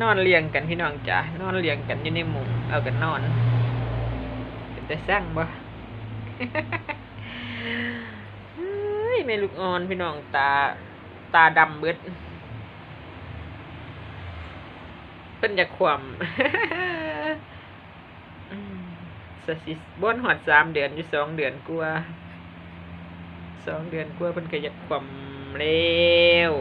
นอนเรียงกันพี่น้องจ้านอนเรียงกันอยู่ในมุ้งเอากันนอนเป็นแต่สร้างบ่เฮ้ยแม่ลูกอ่อนพี่น้องตาตาดำเบิดเพิ่นจะความอืมสสิบ่นหอดสามเดือนอยู่สองเดือนกว่าสองเดือนกว่าเพิ่นก็อยากความเร็ว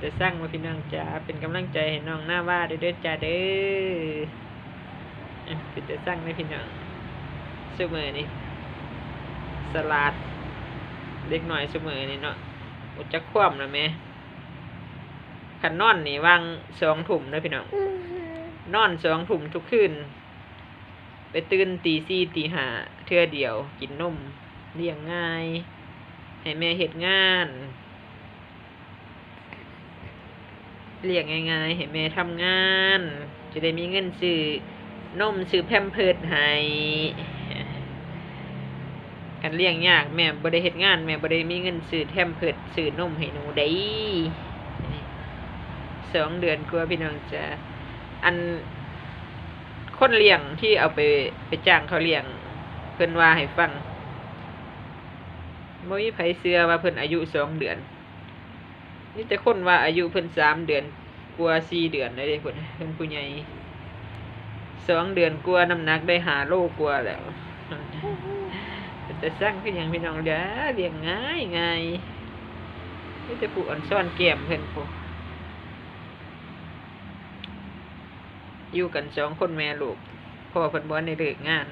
เป็นจะสร้างมาพี่น้องจ้าเป็นกำลังใจให้น้องหน้าว่าเด้อเด้อจ้าเด้อเป็นจะสร้างให้พี่น้องเสมอนี่สลัดเล็กหน่อยเสมอนี่เนาะอุจจะคว่ำนะแม่ขันนอนนี่วางสองถุ่มนะพี่น้องนอนสองถุ่มทุกคืนไปตื่นตีสี่ตีห้าเทื่อเดียว กินนมเลี้ยงง่าย ให้แม่เฮ็ดงาน เลี้ยงง่ายๆให้แม่ทำงาน จะได้มีเงินซื้อนมซื้อแพมเพิร์ดให้กันเลี้ยงยากแม่บ่ได้เฮ็ดงาน แม่บ่ได้มีเงินซื้อแพมเพิร์ดซื้อนมให้หนูได้สองเดือนกว่าพี่น้องจะอันคนเลี้ยงที่เอาไปไปจ้างเขาเลี้ยง เพิ่นว่าให้ฟังบ่มีไผเชื่อว่าเพิ่นอายุสองเดือน นี่แต่คนว่าอายุเพิ่นสามเดือนกว่าสี่เดือนเลยเด้เพิ่นเพิ่นผู้ใหญ่สองเดือนกว่าน้ำหนักได้หาโลกว่าแล้วแต่สร้างคือหยังพี่น้องเด้อเลี้ยงง่ายง่ายนี่แต่ผู้อ่อนซ่อนแก้มเพิ่นผู้อยู่กันสองคนแม่ลูกพ่อเพิ่นบ่ได้เลิกงาน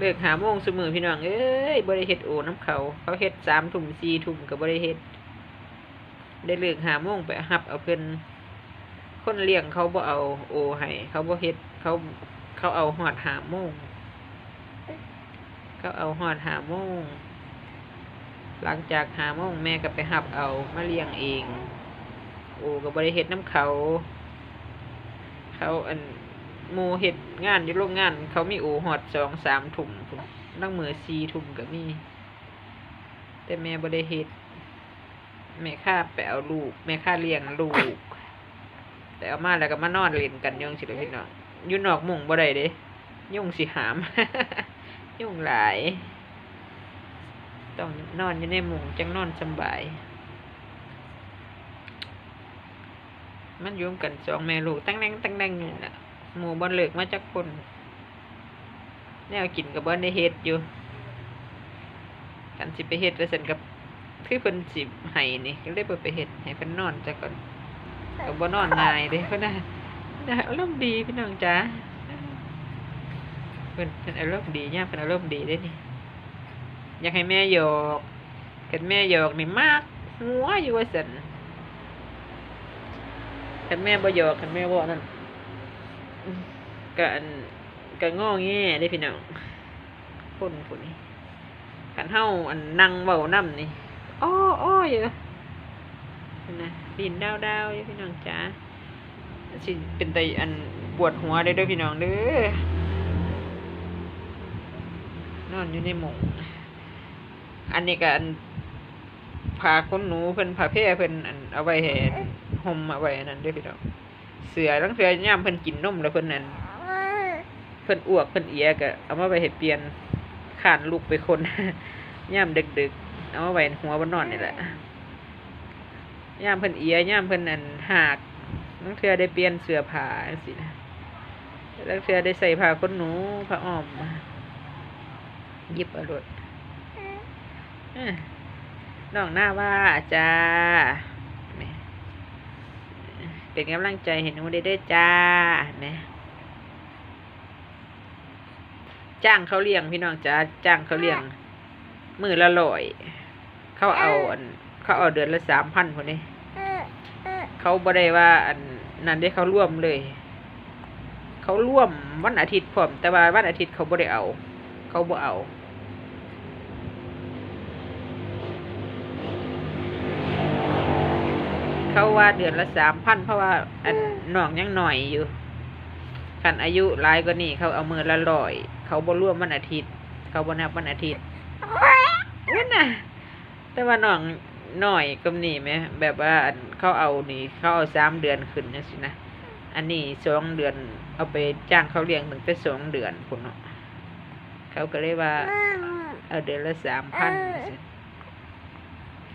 เลิกหาโมงซุมื้อพี่น้อง เอ้ยบ่ได้เฮ็ดโอน้ำเขา เขาเฮ็ดสามทุ่มสี่ทุ่มก็บ่ได้เฮ็ดได้เลิกหาโมงไปหับเอาเพิ่นคนเลี้ยงเขาบ่เอาโอให้เขาบ่เฮ็ดเขาเขาเอาหอดหาโมงเขาเอาหอดหาโมงหลังจากหาโมงแม่ก็ไปหับเอามาเลี้ยงเอง โอก็บ่ได้เฮ็ดน้ำเขา เขาอัน หมูเฮ็ดงานอยู่โรงงาน เขามีโอหอดสองสามถุ่มนั่งมือสี่ถุ่มก็มีแต่แม่บ่ได้เฮ็ดแม่ข้าไปเอาลูก แม่ข้าเลี้ยงลูกแต่เอามาแล้วก็มานอนเล่นกันยังสิเลยพี่น้องยู่นอกมุงบ่ได้เด้ยุ่งสิหาม ยุ่งหลาย ต้องนอนอยู่ในมุงจังนอนสบาย มันยุ่มกันสองแม่ลูกตั้งแดงตั้งแดงนี่แหละ หมู่บนเลิกมาจากคนแนวกินกับบ่ได้เฮ็ดอยู่กันสิไปเฮ็ดแล้วเสร็จกับคือเพิ่นสิให้นี่ก็เลยบ่ไปเฮ็ดให้เพิ่นนอนซะก่อนก็บ่นอนง่ายเด้เพิ่นน่ะน่ะอารมณ์ดีพี่น้องจ๋าเพิ่นเพิ่นอารมณ์ดียามเพิ่นอารมณ์ดีเด้นี่อยากให้แม่หยอกคันแม่หยอกนี่มากหัวอยู่ว่าซั่นคันแม่บ่หยอกคันแม่บ่นั่น อืมก็อันง้อแงเด้พี่น้องคนผู้นี้คันเฮาอันนั่งเว้านำนี่อ้ออ้ออยู่นะดินดาวดาวอยู่พี่น้องจ้าสิเป็นไตอันปวดหัวได้ด้วยพี่น้องเด้อนอนอยู่ในหมงอันนี้ก็อันพาคนหนูเพิ่นพาแพร่เพิ่นอันเอาไว้ให้ห่มเอาไว้อันนั้นด้อพี่น้อง เสือทั้งเสือย่ามเพิ่นกินนมแล้วเพิ่นนั่นเพิ่นอ้วกเพิ่นเอียก็เอามาไว้ให้เปลี่ยนขานลูกไปคนย่ามดึกๆเอามาไว้หัวบนนอนนี่แหละย่ามเพิ่นเอียย่ามเพิ่นอันหากนังเทือได้เปลี่ยนเสื้อผ้าจังซี่นะแล้วเทือได้ใส่ผ้าขนหนูผ้าอ้อมหยิบเอารถเอ้อน้องหน้าว่าจ้าแหม่ เป็นกำลังใจให้หนูได้ด้อจ้าแหม่ยจ้างเขาเลี้ยงพี่น้องจ้าจ้างเขาเลี้ยง มือละร้อย เขาเอาอัน เขาเอาเดือนละสามพันคนนี้เขาบ่ได้ว่า อันนั้นได้เขาร่วมเลย เขาร่วมวันอาทิตย์พร้อมแต่ว่าวันอาทิตย์เขาบ่ได้เอา เขาบ่เอา เขาว่าเดือนละสามพันเพราะว่าอันน้องยังหน่อยอยู่คันอายุหลายกว่านี้เขาเอามือละร้อย เขาบ่ร่วมวันอาทิตย์ เขาบ่นับวันอาทิตย์นั่นน่ะ แต่ว่าน้องน้อยก็นี่ไหมแบบว่าอันเขาเอานี่เขาเอาสามเดือนขึ้นจังซี่นะอันนี้สองเดือน เอาไปจ้างเขาเลี้ยงตั้งแต่สองเดือนพุ่นเนาะเขาก็เลยว่า เอาเดือนละสามพัน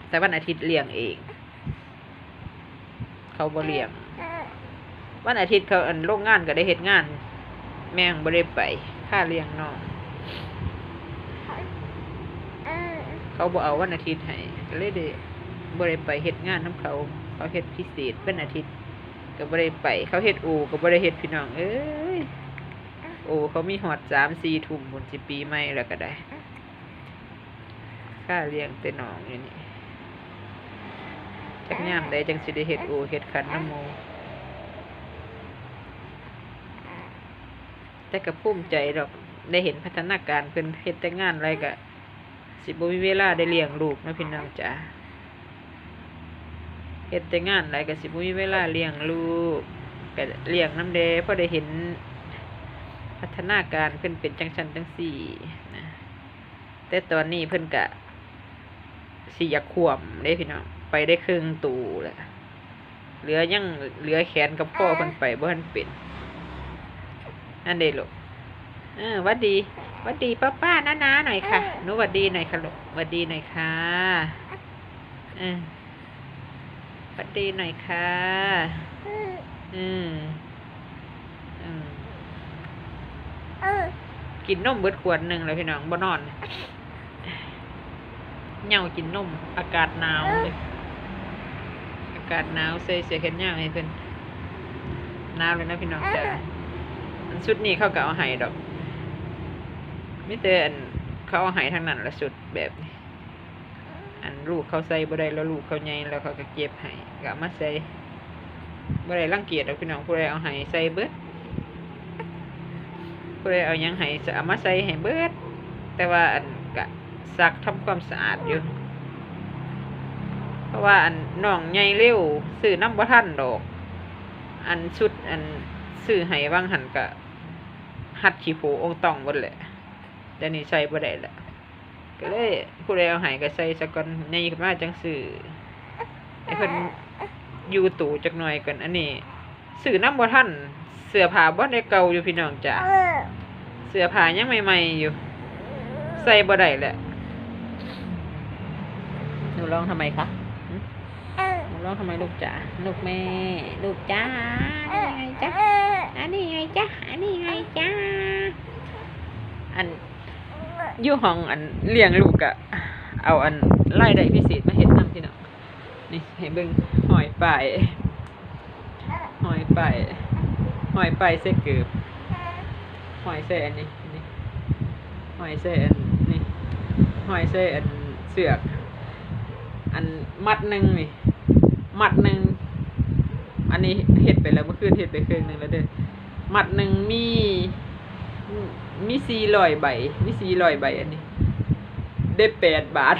แต่วันอาทิตย์เลี้ยงเอง เขาบ่เลียงวันอาทิตย์เขาอันโรงงานก็ได้เฮ็ดงาน แม่งบ่ได้ไปค่าเลี้ยงน้องเขาบ่เอาวันอาทิตย์ให้เลยได้บ่ได้ไปเฮ็ดงานนํเขา เขาเฮ็ดพิเศษเป็นอาทิตย์ก็บ่ได้ไป เขาเฮ็ดอูก็บ่ได้เฮ็ดพี่น้องเอ้ยโอ้เขามีฮอด3-4ทุ่มพุ่นสิปีใหม่แล้วก็ได้ค่าเลี้ยงแต่น้องอยู่นี่ จักยามใดจังสิได้เฮ็ดอูเฮ็ดคันน้ำหมู่แต่ก็ภูมิใจดอกได้เห็นพัฒนาการเพิ่นเฮ็ดแต่งานอะไรก็สิบ่มีเวลาได้เลี้ยงลูกนะพี่น้องจ๋าเฮ็ดแต่งานอะไรก็สิบ่มีเวลาเลี้ยงลูกก็เลี้ยงน้ำแดเพราะได้เห็นพัฒนาการเพิ่นเป็นจังซั่นจังซี่นะแต่ตอนนี้เพิ่นก็สิอยากขวมเด้พี่น้อง ไปได้ครึ่งตูแล้วเหลือยังเหลือแขนกับพ่อเพิ่นไปบ่ทันเป็นอันเดลูกเออหวัดดีหวัดดีป้าป้าน้าน้าหน่อยค่ะหนูหวัดดีหน่อยค่ะลูกหวัดดีหน่อยค่ะเออหวัดดีหน่อยค่ะอืมอืมกินนมเบิดขวดหนึ่งเลยพี่น้องบ่นอนเหย่ากินนมอากาศหนาวเลยอากาศหนาวใส่เสื้อแขนยาวให้เพิ่นหนาวเลยนะพี่น้องจ้าอันชุดนี้เขาก็เอาให้ดอกมิแต่อันเขาเอาให้ทั้งนั้นละชุดแบบนี้อันลูกเขาใส่บ่ได้แล้วลูกเขาใหญ่แล้วเขาก็เก็บให้ก็เอามาใส่บ่ได้รังเกียจดอกพี่น้องผู้ใดเอาให้ใส่เบิดผู้ใดเอาหยังให้จะเอามาใส่ให้เบิดแต่ว่าอันก็ซักทำความสะอาดอยู่เพ ราะว่าอันน้องใหญ่เร็วซื้อน้ำบ่ทันดอก อันชุดอันซื้อให้ว่างหันกะหัดขี้โผองตองหมดแหละแต่นี่ใส่บ่ได้ละก็เลยผู้ใดเอาให้ก็ใส่ซะก่อนใหญ่ขึ้นมาจังซื้อให้เพิ่นอยู่ตู่จักหน่อยก่อนอันนี้ซื้อน้ำบ่ทันเสื้อผ้าบ่ได้เก่าอยู่พี่น้องจ้ะเสื้อผ้ายังใหม่ๆอยู่ ใส่บ่ได้แหละหนูร้องทำไมคะ ร้องทำไมลูกจ๋าลูกแม่ ลูกจ๋าอันนี้ไงจ๊ะอันนี้ไงจ๊ะอันนี้ไงจ๊ะอันอยู่ห้องอันเลี้ยงลูกอะเอาอันไล่ได้พิเศษมาเห็นนำพี่น้องนี่ให้เบิ่งหอยป่ายหอยป่ายหอยป่ายใส่เกือบหอยใส่อันนี้นี่หอยใส่อันนี่หอยใส่อันเสือก อันมัดหนึ่งนี่ หมัดหนึ่งอันนี้เห็ดไปแล้วเมื่อคืนเห็ดไปเครึ่งหนึ่งแล้วเด้อหมัดหนึ่งมีมีสี่ร้อยใบมีสี่ร้อยใบอันนี้ ได้แปดบาท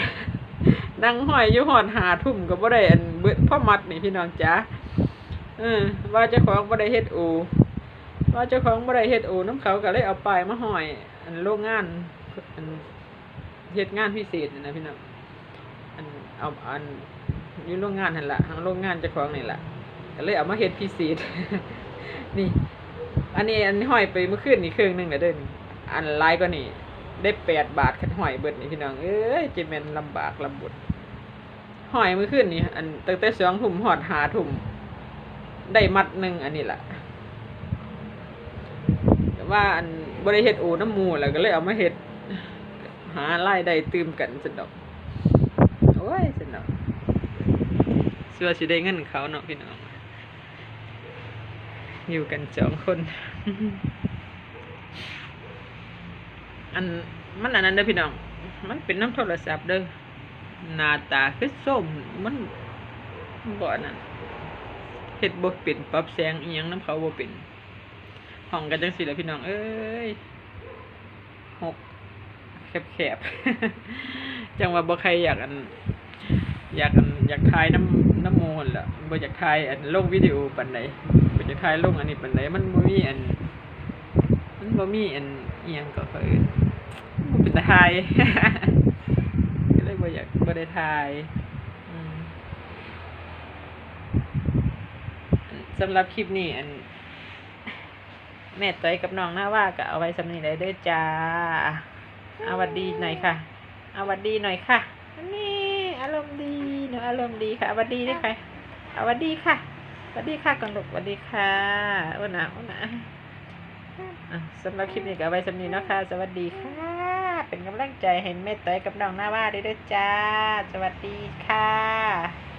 นั่งห้อยอยู่หอนหาทุ่มก็บ่ได้อันเบิดพ่อมัดนี่พี่น้องจ๋าเออว่าเจ้าของบ่ได้เฮ็ดอูว่าเจ้าของบ่ได้เฮ็ดอูน้ำเขาก็เลยเอาป้ายมาห้อย อันโรงงานอันเฮ็ดงานพิเศษนะพี่น้องอันเอาอัน อยู่โรงงานนั่นแหละทางโรงงานเจ้าของนี่แหละก็เลยเอามาเฮ็ดพิเศษนี่ อันนี้อันห้อยไปเมื่อคืนนี่เครื่องหนึงแล้วเด้อนี่อันหลายก็นี่ได้แปดบาทคันห้อยเบิดนี่พี่น้องเอ้ยจะแม่นลำบากลำบนห้อยเมื่อคืนนี่ อันตั้งแต่สองทุ่มหอดหาทุ่มได้มัดหนึ่งอันนี้แหละแต่ว่าอันบริเฮ็ดโอน้ำหมูแล้วก็เลยเอามาเฮ็ดหารายได้ตื่มกันสนดอก โอ้ยสนดอก เสื้อสิได้เงินเขาเนาะพี่น้อง อยู่กันสองคน อันมันอันนั้นเด้อพี่น้อง มันเป็นน้ำโทรศัพท์เด้อหน้าตาคือส้มมันบ่อันนั้นเฮ็ดบ่เป็นปรับแสงอีหยังน้ำเขาบ่เป็นห้องกันจังซี่แหละพี่น้อง เอ้ยหกแคบๆจังว่าบ่ใครอยากอัน อยากอันอยากถ่ายน้ำ น้ำมูลละบริจาคถ่ายอันลงวิดีโอปันไหนบริจาคถ่ายลงอันนี้ปันไหนมันบ่มีอัน มันบ่มีอันเอียงก็คือมันเป็นถ่ยก็เลยบ่อยากบ่ได้ถ่ายสำหรับคลิปนี้อัน แม่ต้อยกับน้องหน้าว่าก็เอาไว้สำนีได้เด้อจ้าเอาวัดดีหน่อยค่ะ เอาวัดดีหน่อยค่ะนี่ นูอารมณ์ดีค่ะเอาหวัดดีด้วยค่ะเอาหวัดดีค่ะหวัดดีค่ะก่อนลูกหวัดดีค่ะโอ้หนะโอ้หนะอะสำหรับคลิปนี้ก็เอาไว้สำนี้เนาะค่ะ สวัสดีค่ะ เป็นกำลังใจให้แม่ต้อยกับน้องหน้าว่าด้วยเด้อจ้า สวัสดีค่ะ